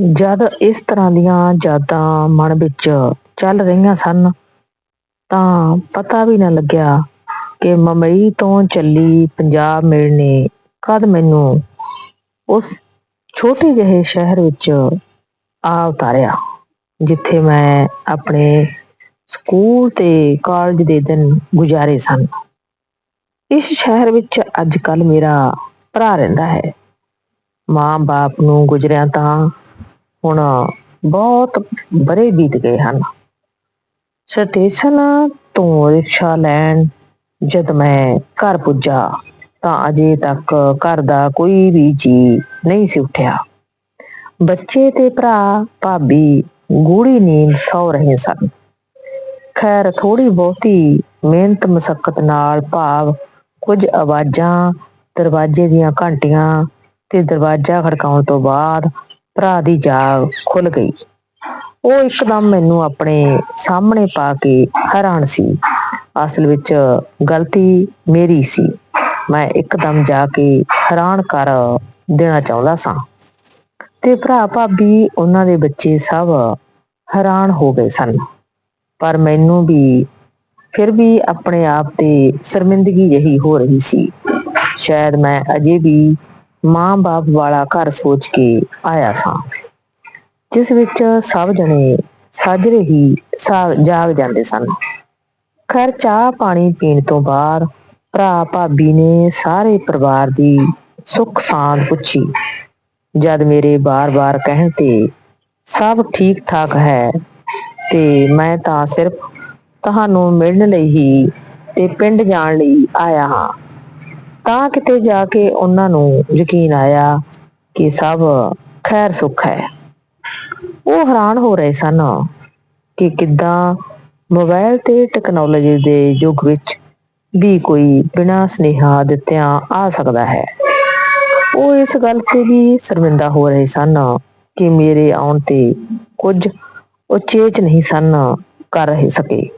ਜਦ ਇਸ ਤਰ੍ਹਾਂ ਦੀਆਂ ਯਾਦਾਂ ਮਨ ਵਿੱਚ ਚੱਲ ਰਹੀਆਂ ਸਨ, ਤਾਂ ਪਤਾ ਵੀ ਨਾ ਲੱਗਿਆ ਕਿ ਮੁੰਬਈ ਤੋਂ ਚੱਲੀ ਪੰਜਾਬ ਮੇਲ ਨੇ ਕਦ ਮੈਨੂੰ ਉਸ ਛੋਟੇ ਜਿਹੇ ਸ਼ਹਿਰ ਵਿੱਚ ਆ ਉਤਾਰਿਆ, ਜਿੱਥੇ ਮੈਂ ਆਪਣੇ ਸਕੂਲ ਤੇ ਕਾਲਜ ਦੇ ਦਿਨ ਗੁਜ਼ਾਰੇ ਸਨ। ਇਸ ਸ਼ਹਿਰ ਵਿੱਚ ਅੱਜ ਕੱਲ ਮੇਰਾ ਭਰਾ ਰਹਿੰਦਾ ਹੈ। ਮਾਂ-ਬਾਪ ਨੂੰ ਗੁਜ਼ਰਿਆ ਤਾਂ ਹੁਣ ਬਹੁਤ ਬਰੇ ਬੀਤ ਗਏ ਹਨ। ਸਟੇਸ਼ਨ ਤੋਂ ਰਿਕਸ਼ਾ ਲੈਣ ਜਦ ਮੈਂ ਘਰ ਪੁੱਜਾ ਤਾਂ ਅਜੇ ਤੱਕ ਘਰ ਦਾ ਕੋਈ ਵੀ ਜੀ ਨਹੀਂ ਸੀ ਉੱਠਿਆ। ਬੱਚੇ ਤੇ ਭਰਾ, ਭਾਬੀ ਗੂੜੀ ਨੀਂਦ ਸੌ ਰਹੇ ਸਨ। ਖੈਰ ਥੋੜੀ ਬਹੁਤੀ ਮਿਹਨਤ ਮਸਕਤ ਨਾਲ ਭਾਵ ਕੁਝ ਆਵਾਜ਼ਾਂ, ਦਰਵਾਜ਼ੇ ਦੀਆਂ ਘੰਟੀਆਂ ਤੇ ਦਰਵਾਜ਼ਾ ਖੜਕਾਉਣ ਤੋਂ ਬਾਅਦ ਭਰਾ ਦੀ ਜਾਗ ਖੁੱਲ ਗਈ। ਉਹ ਇੱਕਦਮ ਮੈਨੂੰ ਆਪਣੇ ਸਾਹਮਣੇ ਪਾ ਕੇ ਹੈਰਾਨ ਸੀ। ਅਸਲ ਵਿੱਚ ਗਲਤੀ ਮੇਰੀ ਸੀ। ਮੈਂ ਇੱਕਦਮ ਜਾ ਕੇ ਹੈਰਾਨ ਕਰ ਦੇਣਾ ਚਾਹੁੰਦਾ ਸਾਂ। ਤੇ ਭਰਾ ਭਾਬੀ, ਉਹਨਾਂ ਦੇ ਬੱਚੇ ਸਭ ਹੈਰਾਨ ਹੋ ਗਏ ਸਨ। ਪਰ ਮੈਨੂੰ ਵੀ, ਫਿਰ ਵੀ ਆਪਣੇ ਆਪ ਤੇ ਸ਼ਰਮਿੰਦਗੀ ਜਹੀ ਹੋ ਰਹੀ ਸੀ। ਸ਼ਾਇਦ ਮੈਂ ਅਜੇ ਵੀ ਮਾਂ-ਬਾਪ ਵਾਲਾ ਘਰ ਸੋਚ ਕੇ ਆਇਆ ਸਾਂ, ਜਿਸ ਵਿੱਚ ਸਭ ਜਣੇ ਸਾਜਰੇ ਹੀ ਜਾਗ ਜਾਂਦੇ ਸਨ। ਖੈਰ ਚਾਹ ਪਾਣੀ ਪੀਣ ਤੋਂ ਬਾਅਦ ਭਰਾ ਭਾਬੀ ਨੇ ਸਾਰੇ ਪਰਿਵਾਰ ਦੀ ਸੁੱਖ ਸਾਂਦ ਪੁੱਛੀ। ਜਦ ਮੇਰੇ ਬਾਰ-ਬਾਰ ਕਹਿਣ ਤੇ ਸਭ ਠੀਕ ਠਾਕ ਹੈ ਤੇ ਮੈਂ ਤਾਂ ਸਿਰਫ ਤੁਹਾਨੂੰ ਮਿਲਣ ਲਈ ਹੀ ਤੇ ਪਿੰਡ ਜਾਣ ਲਈ ਆਇਆ ਹਾਂ। ਤਾਂ ਕਿਤੇ ਜਾ ਕੇ ਉਹਨਾਂ ਨੂੰ ਯਕੀਨ ਆਇਆ ਕਿ ਸਭ ਖੈਰ ਸੁੱਖ ਹੈ। ਉਹ ਹੈਰਾਨ ਹੋ ਰਹੇ ਸਨ ਕਿ ਕਿੱਦਾਂ ਮੋਬਾਈਲ ਤੇ ਟੈਕਨੋਲੋਜੀ ਦੇ ਯੁੱਗ ਵਿੱਚ ਵੀ ਕੋਈ ਬਿਨਾਂ ਸਨੇਹਾ ਦਿੱਤਿਆਂ ਆ ਸਕਦਾ ਹੈ। ਉਹ ਇਸ ਗੱਲ ਤੇ ਵੀ ਸ਼ਰਮਿੰਦਾ ਹੋ ਰਹੇ ਸਨ ਕਿ ਮੇਰੇ ਆਉਣ ਤੇ ਕੁਝ ਉਚੇਚ ਨਹੀਂ ਸਨ ਕਰ ਰਹੇ ਸਕੇ।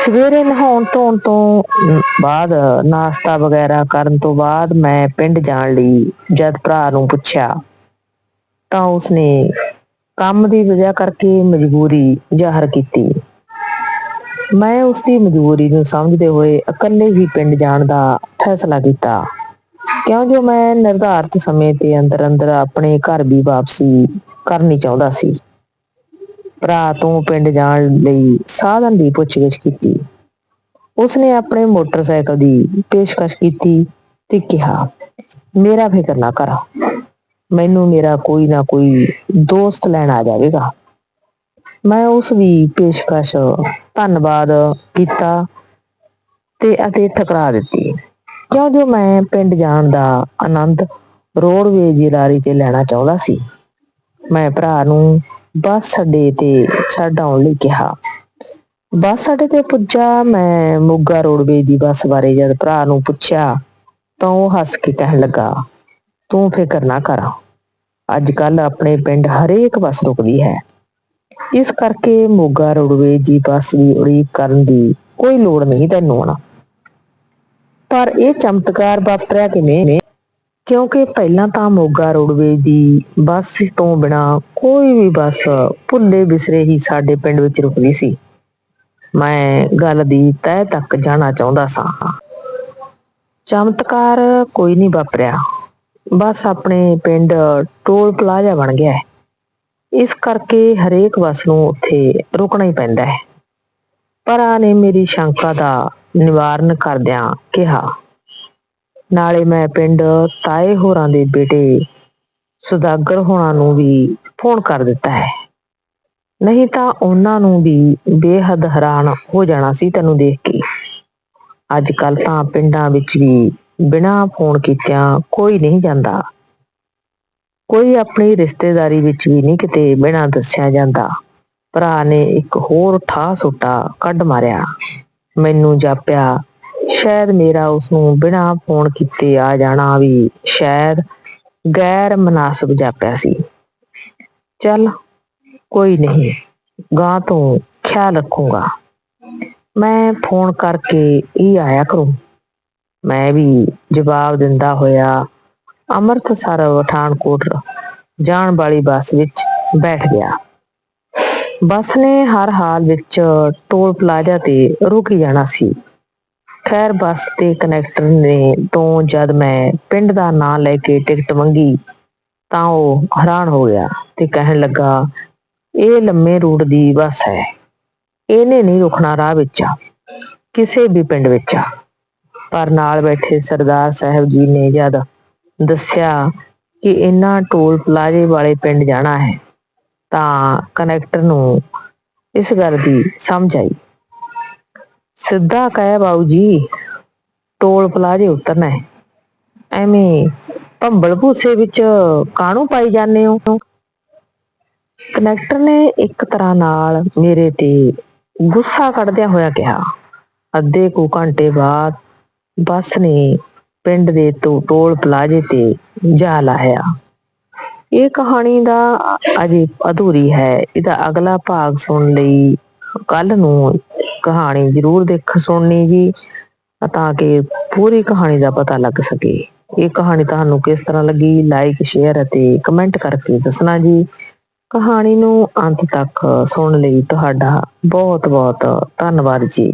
ਸਵੇਰੇ ਨਹਾਉਣ ਧੋਣ ਤੋਂ ਬਾਅਦ, ਨਾਸ਼ਤਾ ਵਗੈਰਾ ਕਰਨ ਤੋਂ ਬਾਅਦ ਮੈਂ ਪਿੰਡ ਜਾਣ ਲਈ ਜਦ ਭਰਾ ਨੂੰ ਪੁੱਛਿਆ, ਤਾਂ ਉਸਨੇ ਕੰਮ ਦੀ ਵਜ੍ਹਾ ਕਰਕੇ ਮਜਬੂਰੀ ਜ਼ਾਹਰ ਕੀਤੀ। ਮੈਂ ਉਸ ਦੀ ਮਜਬੂਰੀ ਨੂੰ ਸਮਝਦੇ ਹੋਏ ਇਕੱਲੇ ਹੀ ਪਿੰਡ ਜਾਣ ਦਾ ਫੈਸਲਾ ਕੀਤਾ ਕਿਉਂ ਜੋ ਮੈਂ ਨਿਰਧਾਰਤ ਸਮੇਂ ਤੇ ਅੰਦਰ ਅੰਦਰ ਆਪਣੇ ਘਰ ਵੀ ਵਾਪਸੀ ਕਰਨੀ ਚਾਹੁੰਦਾ ਸੀ। ਭਰਾ ਤੋਂ ਪਿੰਡ ਜਾਣ ਲਈ ਸਾਧਨ ਦੀ ਪੁੱਛਗਿੱਛ ਕੀਤੀ। ਉਸਨੇ ਆਪਣੇ ਮੋਟਰਸਾਈਕਲ ਦੀ ਪੇਸ਼ਕਸ਼ ਕੀਤੀ ਤੇ ਕਿਹਾ, ਮੇਰਾ ਫਿਕਰ ਨਾ ਕਰ। ਮੈਨੂੰ ਮੇਰਾ ਕੋਈ ਨਾ ਕੋਈ ਦੋਸਤ ਲੈਣ ਆ ਜਾਵੇਗਾ। ਮੈਂ ਉਸ ਦੀ ਪੇਸ਼ਕਸ਼ ਧੰਨਵਾਦ ਕੀਤਾ ਤੇ ਅਤੇ ਠਕਰਾ ਦਿੱਤੀ। ਕਿਉਂ ਜੋ ਮੈਂ ਪਿੰਡ ਜਾਣ ਦਾ ਆਨੰਦ ਰੋਡਵੇਜ ਦੀ ਲਾਰੀ ਤੇ ਲੈਣਾ ਚਾਹੁੰਦਾ ਸੀ। ਮੈਂ ਭਰਾ ਨੂੰ ਬੱਸ ਅੱਡੇ ਤੇ ਛੱਡ ਆਉਣ ਲਈ ਕਿਹਾ। ਬੱਸ ਅੱਡੇ ਤੇ ਪੁੱਜਾ, ਮੈਂ ਮੋਗਾ ਰੋਡਵੇਜ ਦੀ ਬੱਸ ਬਾਰੇ ਜਦ ਭਰਾ ਨੂੰ ਪੁੱਛਿਆ, ਤਾਂ ਉਹ ਹੱਸ ਕੇ ਕਹਿਣ ਲੱਗਾ, ਤੂੰ ਫਿਕਰ ਨਾ ਕਰ। ਅੱਜ ਕੱਲ ਆਪਣੇ ਪਿੰਡ ਹਰੇਕ ਬੱਸ ਰੁਕਦੀ ਹੈ। ਇਸ ਕਰਕੇ ਮੋਗਾ ਰੋਡਵੇਜ ਦੀ ਬੱਸ ਦੀ ਉਡੀਕ ਕਰਨ ਦੀ ਕੋਈ ਲੋੜ ਨਹੀਂ ਤੈਨੂੰ ਹੁਣ। ਪਰ ਇਹ ਚਮਤਕਾਰ ਵਾਪਰਿਆ ਕਿਵੇਂ ਕਿਉਂਕਿ ਪਹਿਲਾਂ ਤਾਂ ਮੋਗਾ ਰੋਡਵੇਜ ਦੀ ਬੱਸ ਤੋਂ ਬਿਨਾ ਕੋਈ ਵੀ ਬੱਸ ਭੁੱਲੇ ਬਿਸਰੇ ਹੀ ਸਾਡੇ ਪਿੰਡ ਵਿੱਚ ਰੁਕਦੀ ਸੀ। ਮੈਂ ਗੱਲ ਦੀ ਤਹਿ ਤੱਕ ਜਾਣਾ ਚਾਹੁੰਦਾ ਸਾਂ। ਚਮਤਕਾਰ ਕੋਈ ਨਹੀਂ ਵਾਪਰਿਆ। ਬੱਸ ਆਪਣੇ ਪਿੰਡ ਟੋਲ ਪਲਾਜ਼ਾ ਬਣ ਗਿਆ ਹੈ। ਇਸ ਕਰਕੇ ਹਰੇਕ ਬੱਸ ਨੂੰ ਉੱਥੇ ਰੁਕਣਾ ਹੀ ਪੈਂਦਾ ਹੈ। ਭਰਾ ਨੇ ਮੇਰੀ ਸ਼ੰਕਾ ਦਾ ਨਿਵਾਰਨ ਕਰਦਿਆਂ ਕਿਹਾ ਨਾਲੇ ਮੈਂ ਪਿੰਡ ਤਾਏ ਹੋਰਾਂ ਦੇ ਬੇਟੇ ਸੁਦਾਗਰ ਹੋਣਾ ਨੂੰ ਵੀ ਫੋਨ ਕਰ ਦਿੱਤਾ ਹੈ। ਨਹੀਂ ਤਾਂ ਉਹਨਾਂ ਨੂੰ ਵੀ ਬੇਹੱਦ ਹੈਰਾਨ ਹੋ ਜਾਣਾ ਸੀ ਤੈਨੂੰ ਦੇਖ ਕੇ। ਅੱਜ ਕੱਲ ਤਾਂ ਪਿੰਡਾਂ ਵਿੱਚ ਵੀ ਬਿਨਾਂ ਫੋਨ ਕੀਤਿਆਂ ਕੋਈ ਨਹੀਂ ਜਾਂਦਾ। ਕੋਈ ਆਪਣੀ ਰਿਸ਼ਤੇਦਾਰੀ ਵਿੱਚ ਵੀ ਨਹੀਂ ਕਿਤੇ ਬਿਨਾਂ ਦੱਸਿਆ ਜਾਂਦਾ। ਭਰਾ ਨੇ ਇੱਕ ਹੋਰ ਠਾ ਸੁੱਟਾ ਕੱਢ ਮਾਰਿਆ। ਮੈਨੂੰ ਜਾਪਿਆ ਸ਼ਾਇਦ ਮੇਰਾ ਉਸ ਨੂੰ ਬਿਨਾਂ ਫੋਨ ਕੀਤੇ ਆ ਜਾਣਾ ਵੀ ਸ਼ਾਇਦ ਗੈਰ ਮਨਾਸਬ ਜਾਪਿਆ ਸੀ। ਚੱਲ ਕੋਈ ਨਹੀਂ ਗਾਂ ਤੋਂ ਖਿਆਲ ਰੱਖੂੰਗਾ। ਮੈਂ ਫੋਨ ਕਰਕੇ ਹੀ ਆਇਆ ਕਰੂੰ। ਮੈਂ ਵੀ ਜਵਾਬ ਦਿੰਦਾ ਹੋਇਆ ਅੰਮ੍ਰਿਤਸਰ, ਪਠਾਨਕੋਟ ਜਾਣ ਵਾਲੀ ਬੱਸ ਵਿੱਚ ਬੈਠ ਗਿਆ। ਬੱਸ ਨੇ ਹਰ ਹਾਲ ਵਿੱਚ ਟੋਲ ਪਲਾਜ਼ਾ ਤੇ ਰੁਕ ਜਾਣਾ ਸੀ। ਖੈਰ ਬੱਸ ਤੇ ਕਨੈਕਟਰ ਨੇ ਤੋਂ ਜਦ ਮੈਂ ਪਿੰਡ ਦਾ ਨਾਂ ਲੈ ਕੇ ਟਿਕਟ ਮੰਗੀ, ਤਾਂ ਉਹ ਹੈਰਾਨ ਹੋ ਗਿਆ ਤੇ ਕਹਿਣ ਲੱਗਾ, ਇਹ ਲੰਮੇ ਰੂਟ ਦੀ ਬੱਸ ਹੈ, ਇਹਨੇ ਨਹੀਂ ਰੁਕਣਾ ਰਾਹ ਵਿੱਚ, ਕਿਸੇ ਵੀ ਪਿੰਡ ਵਿੱਚ। ਪਰ ਨਾਲ ਬੈਠੇ ਸਰਦਾਰ ਸਾਹਿਬ ਜੀ ਨੇ ਜਦ ਦੱਸਿਆ ਕਿ ਇਹਨਾਂ ਟੋਲ ਪਲਾਜ਼ੇ ਵਾਲੇ ਪਿੰਡ ਜਾਣਾ ਹੈ, ਤਾਂ ਕਨੈਕਟਰ ਨੂੰ ਇਸ ਗੱਲ ਦੀ ਸਮਝ ਆਈ। ਸਿੱਧਾ ਕਹਿ ਬਾਊ ਜੀ, ਟੋਲ ਪਲਾਜ਼ੇ ਉਤਰਨਾ ਹੈ। ਐਵੇਂ ਭੰਬਲ ਭੂਸੇ ਵਿੱਚ ਕਾਣੂ ਪਾਈ ਜਾਂਦੇ ਹੋ? ਕਨੈਕਟਰ ਨੇ ਇੱਕ ਤਰ੍ਹਾਂ ਨਾਲ ਮੇਰੇ ਤੇ ਗੁੱਸਾ ਕੱਢਦਿਆਂ ਹੋਇਆ ਕਿਹਾ, ਅੱਧੇ ਕੁ ਘੰਟੇ ਬਾਅਦ ਬੱਸ ਨੇ ਪਿੰਡ ਦੇ ਤੋਂ ਟੋਲ ਪਲਾਜ਼ੇ ਤੇ ਜਾ ਲਾਇਆ ਇਹ ਕਹਾਣੀ ਦਾ ਅਜੇ ਅਧੂਰੀ ਹੈ। ਇਹਦਾ ਅਗਲਾ ਭਾਗ ਸੁਣਨ ਲਈ ਕੱਲ ਨੂੰ ਕਹਾਣੀ ਜ਼ਰੂਰ ਦੇਖ ਸੁਣਨੀ ਜੀ, ਤਾਂ ਕਿ ਪੂਰੀ ਕਹਾਣੀ ਦਾ ਪਤਾ ਲੱਗ ਸਕੇ। ਇਹ ਕਹਾਣੀ ਤੁਹਾਨੂੰ ਕਿਸ ਤਰ੍ਹਾਂ ਲੱਗੀ? ਲਾਈਕ ਸ਼ੇਅਰ ਅਤੇ ਕਮੈਂਟ ਕਰਕੇ ਦੱਸਣਾ ਜੀ। ਕਹਾਣੀ ਨੂੰ ਅੰਤ ਤੱਕ ਸੁਣਨ ਲਈ ਤੁਹਾਡਾ ਬਹੁਤ ਬਹੁਤ ਧੰਨਵਾਦ ਜੀ।